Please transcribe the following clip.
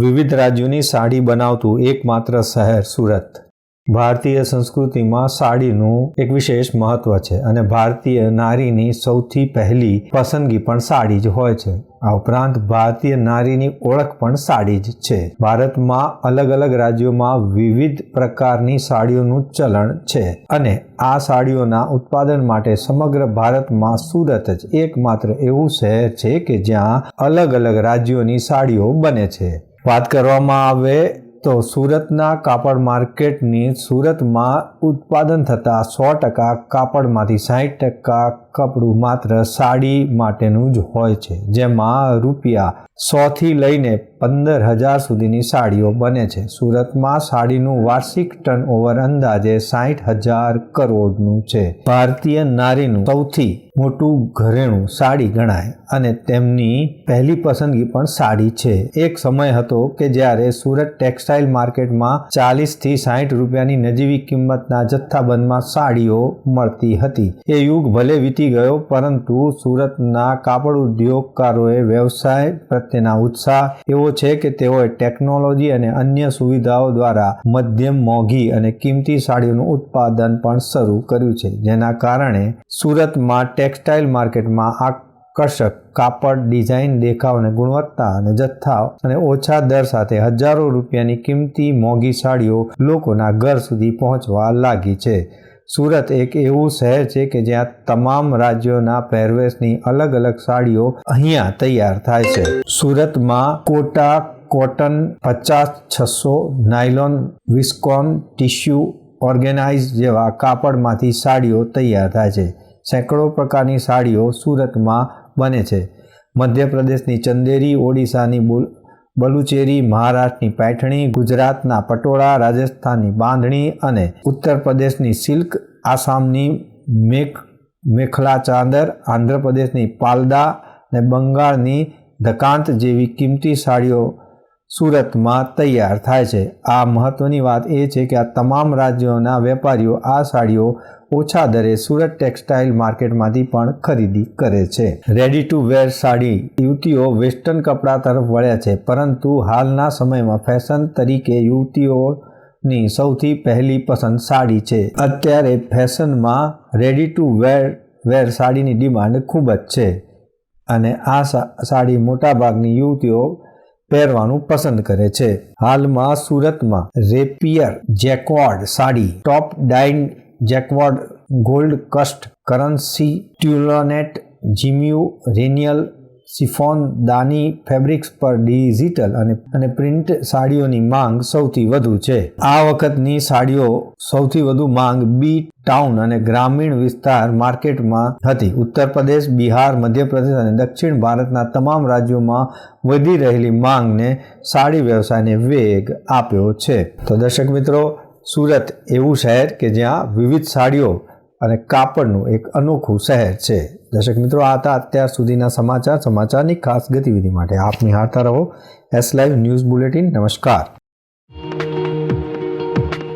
વિવિધ રાજ્યોની સાડી બનાવતું એકમાત્ર શહેર સુરત. ભારતીય સંસ્કૃતિમાં સાડીનું એક વિશેષ મહત્વ છે અને ભારતીય નારીની સૌથી પહેલી પસંદગી પણ સાડી જ હોય છે. આ ઉપરાંત ભારતીય નારીની ઓળખ પણ સાડી જ છે. ભારતમાં અલગ અલગ રાજ્યોમાં વિવિધ પ્રકારની સાડીઓનું ચલણ છે અને આ સાડીઓના ઉત્પાદન માટે સમગ્ર ભારતમાં સુરત જ એકમાત્ર એવું શહેર છે કે જ્યાં અલગ અલગ રાજ્યોની સાડીઓ બને છે. વાત કરવામાં આવે તો સુરતના કાપડ માર્કેટની સુરતમાં ઉત્પાદન થતા સો ટકા કાપડમાંથી સાહીઠ ટકા કપડું માત્ર સાડી માટેનું જ હોય છે, જેમાં રૂપિયા સોથી લઈને પંદર હજાર સુધીની સાડીઓ બને છે. સુરતમાં સાડીનું વાર્ષિક ટર્નઓવર અંદાજે સાહીઠ હજાર કરોડનું છે. ભારતીય નારીનું સૌથી મોટું ઘરેણું સાડી ગણાય અને તેમની પહેલી પસંદગી પણ સાડી છે. એક સમય હતો કે જ્યારે સુરત ટેક્સટાઇલ માર્કેટમાં ચાલીસથી સાહીઠ રૂપિયાની નજીવી કિંમતના જથ્થાબંધમાં સાડીઓ મળતી હતી. એ યુગ ભલે વીતી ગયો, પરંતુ સુરતના કાપડ ઉદ્યોગકારોએ વ્યવસાય પ્રત્યેના ઉત્સાહ એવો છે કે તેઓએ ટેકનોલોજી અને અન્ય સુવિધાઓ દ્વારા મધ્યમ, મોંઘી અને કિંમતી સાડીઓનું ઉત્પાદન પણ શરૂ કર્યું છે, જેના કારણે સુરતમાં ટેક્સટાઇલ માર્કેટમાં આકર્ષક કાપડ ડિઝાઇન દેખાવ અને ગુણવત્તા અને જથ્થા અને ઓછા દર સાથે હજારો રૂપિયાની કિંમતી મોંઘી સાડીઓ લોકોના ઘર સુધી પહોંચવા લાગી છે. સુરત એક એવું શહેર છે કે જ્યાં તમામ રાજ્યોના પહેરવેશની અલગ અલગ સાડીઓ અહીંયા તૈયાર થાય છે. સુરતમાં કોટા, કોટન, પચાસ, છસો, નાયલોન, વિસ્કોન, ટિશ્યુ, ઓર્ગેનાઇઝ જેવા કાપડમાંથી સાડીઓ તૈયાર થાય છે. સેંકડો પ્રકારની સાડીઓ સુરતમાં બને છે. મધ્યપ્રદેશની ચંદેરી, ઓડિશાની બુલ બલુચેરી, મહારાષ્ટ્રની પૈઠણી, ગુજરાતના પટોળા, રાજસ્થાનની બાંધણી અને ઉત્તર પ્રદેશની સિલ્ક, આસામની મેખ મેખલા ચાદર, આંધ્રપ્રદેશની પાલદા અને બંગાળની ધકાંત જેવી કિંમતી સાડીઓ સુરતમાં તૈયાર થાય છે. આ મહત્વની વાત એ છે કે આ તમામ રાજ્યોના વેપારીઓ આ સાડીઓ ઓછા દરે સુરત ટેક્સટાઇલ માર્કેટમાંથી પણ ખરીદી કરે છે. રેડી ટુ વેર સાડી યુવતીઓ વેસ્ટર્ન કપડાં તરફ વળ્યા છે, પરંતુ હાલના સમયમાં ફેશન તરીકે યુવતીઓની સૌથી પહેલી પસંદ સાડી છે. અત્યારે ફેશનમાં રેડી ટુ વેર વેર સાડીની ડિમાન્ડ ખૂબ જ છે અને આ સાડી મોટાભાગની યુવતીઓ પહેરવાનું પસંદ કરે છે. હાલમાં સુરતમાં rapier jacquard sari, top dyed jacquard gold કસ્ટ કરન્સી ટ્યુલોનેટ જીમ્યુ રેનિયલ સિફોન દાની ફેબ્રિક્સ પર ડિજિટલ અને અને પ્રિન્ટ સાડીઓની માંગ સૌથી વધુ છે. આ વખતની સાડીઓ સૌથી વધુ માંગ બી ટાઉન અને ગ્રામીણ વિસ્તાર માર્કેટમાં હતી. ઉત્તર પ્રદેશ, બિહાર, મધ્યપ્રદેશ અને દક્ષિણ ભારતના તમામ રાજ્યોમાં વધી રહેલી માંગને સાડી વ્યવસાયને વેગ આપ્યો છે. તો દર્શક મિત્રો, સુરત એવું શહેર કે જ્યાં વિવિધ સાડીઓ અને કાપડનું એક અનોખું શહેર છે. દર્શક મિત્રો, આ હતા અત્યાર સુધીના સમાચાર, સમાચારની ખાસ ગતિવિધિ માટે આપ નિહાળતા રહો. એસ લાઈવ ન્યૂઝ બુલેટિન નમસ્કાર.